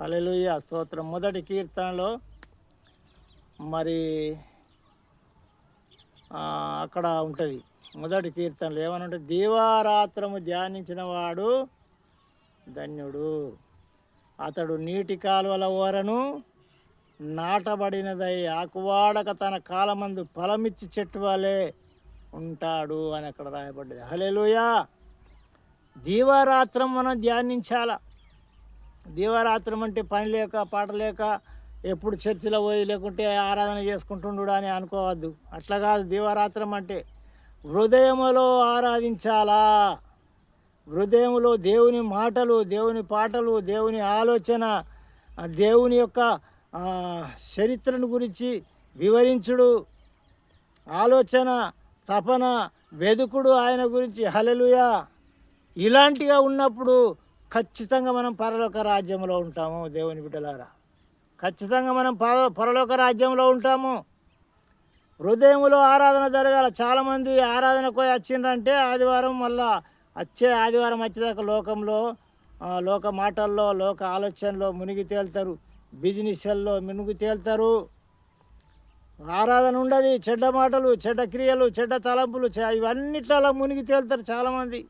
Hallelujah స్తోత్రం. మొదటి కీర్తనలో మరి అక్కడ ఉంటుంది. మొదటి కీర్తనలు ఏమనంటే దీవారాత్రము ధ్యానించిన వాడు ధన్యుడు. అతడు నీటి కాలువల ఓరను నాటబడినదై ఆకువాడక తన కాలమందు ఫలమిచ్చి చెట్టు వలె ఉంటాడు అని అక్కడ రాయబడ్డది. హల్లెలూయా! దీవారాత్రం మనం ధ్యానించాల? దీవారాత్రం అంటే పని లేక పాట లేక ఎప్పుడు చర్చిలో పోయి లేకుంటే ఆరాధన చేసుకుంటుండు అని అనుకోవద్దు. అట్లా కాదు దీవారాత్రం అంటే హృదయములో ఆరాధించాలా? హృదయములో దేవుని మాటలు దేవుని పాటలు దేవుని ఆలోచన దేవుని యొక్క చరిత్రను గురించి వివరించుడు. ఆలోచన తపన వెదుకుడు ఆయన గురించి హలలుయా ఇలాంటిగా ఉన్నప్పుడు ఖచ్చితంగా మనం పరలోక రాజ్యంలో ఉంటాము దేవుని బిడ్డలారా. ఖచ్చితంగా మనం పర పరలోక రాజ్యంలో ఉంటాము. హృదయంలో ఆరాధన జరగాల. చాలామంది ఆరాధనకు పోయి వచ్చిండ్రంటే ఆదివారం మళ్ళా వచ్చే ఆదివారం వచ్చేదాకా లోకంలో లోక మాటల్లో లోక ఆలోచనలో మునిగి తేలుతారు. బిజినెస్ల్లో మునిగి తేలుతారు. ఆరాధన ఉండదు. చెడ్డ మాటలు చెడ్డ క్రియలు చెడ్డ తలంపులు చే- ఇవన్నిట్లలో మునిగి తేలుతారు చాలామంది.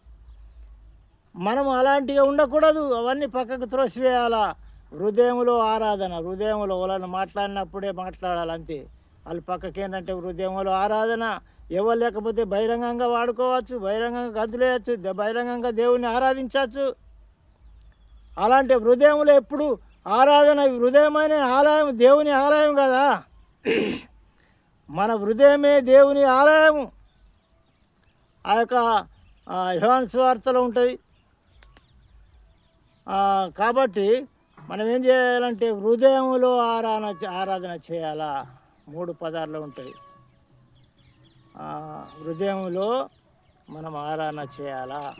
మనం అలాంటివి ఉండకూడదు. అవన్నీ పక్కకు త్రోసివేయాలా? హృదయంలో ఆరాధన హృదయంలో వాళ్ళని మాట్లాడినప్పుడే మాట్లాడాలి అంతే. వాళ్ళు పక్కకి ఏంటంటే హృదయంలో ఆరాధన. ఎవరు లేకపోతే బహిరంగంగా వాడుకోవచ్చు బహిరంగంగా గదులేయచ్చు బహిరంగంగా దేవుణ్ణి ఆరాధించవచ్చు. అలాంటి హృదయంలో ఎప్పుడు ఆరాధన హృదయమైన ఆలయం దేవుని ఆలయం కదా. మన హృదయమే దేవుని ఆలయము. ఆ యొక్క యోహాన్ సువార్తలో ఉంటుంది. కాబట్టి మనం ఏం చేయాలంటే హృదయములో ఆరాధన ఆరాధన చేయాలా? మూడు పదార్లు ఉంటాయి. హృదయంలో మనం ఆరాధన చేయాలా?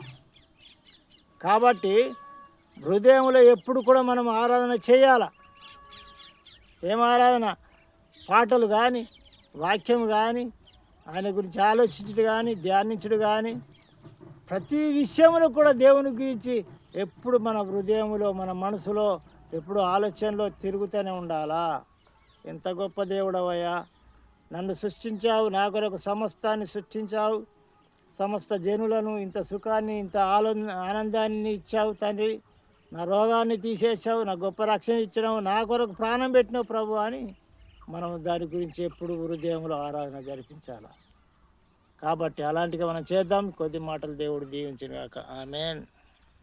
కాబట్టి హృదయంలో ఎప్పుడు కూడా మనం ఆరాధన చేయాల? ఏం ఆరాధన? పాటలు కానీ వాక్యం కానీ ఆయన గురించి ఆలోచించడు కానీ ధ్యానించుడు కానీ ప్రతి విషయంలో కూడా దేవుని గురించి ఎప్పుడు మన హృదయంలో మన మనసులో ఎప్పుడు ఆలోచనలో తిరుగుతూనే ఉండాలా? ఎంత గొప్ప దేవుడవయ్యా. నన్ను సృష్టించావు నా కొరకు సమస్తాన్ని సృష్టించావు. సమస్త జనులను ఇంత సుఖాన్ని ఇంత ఆలో ఆనందాన్ని ఇచ్చావు తండ్రి. నా రోగాన్ని తీసేసావు నా గొప్ప రక్షణ ఇచ్చినావు నా కొరకు ప్రాణం పెట్టినావు ప్రభు అని మనం దాని గురించి ఎప్పుడు హృదయంలో ఆరాధన జరిపించాలా? కాబట్టి అలాంటిగా మనం చేద్దాం. కొద్ది మాటలు దేవుడు దీవించిన కాక ఆమెన్.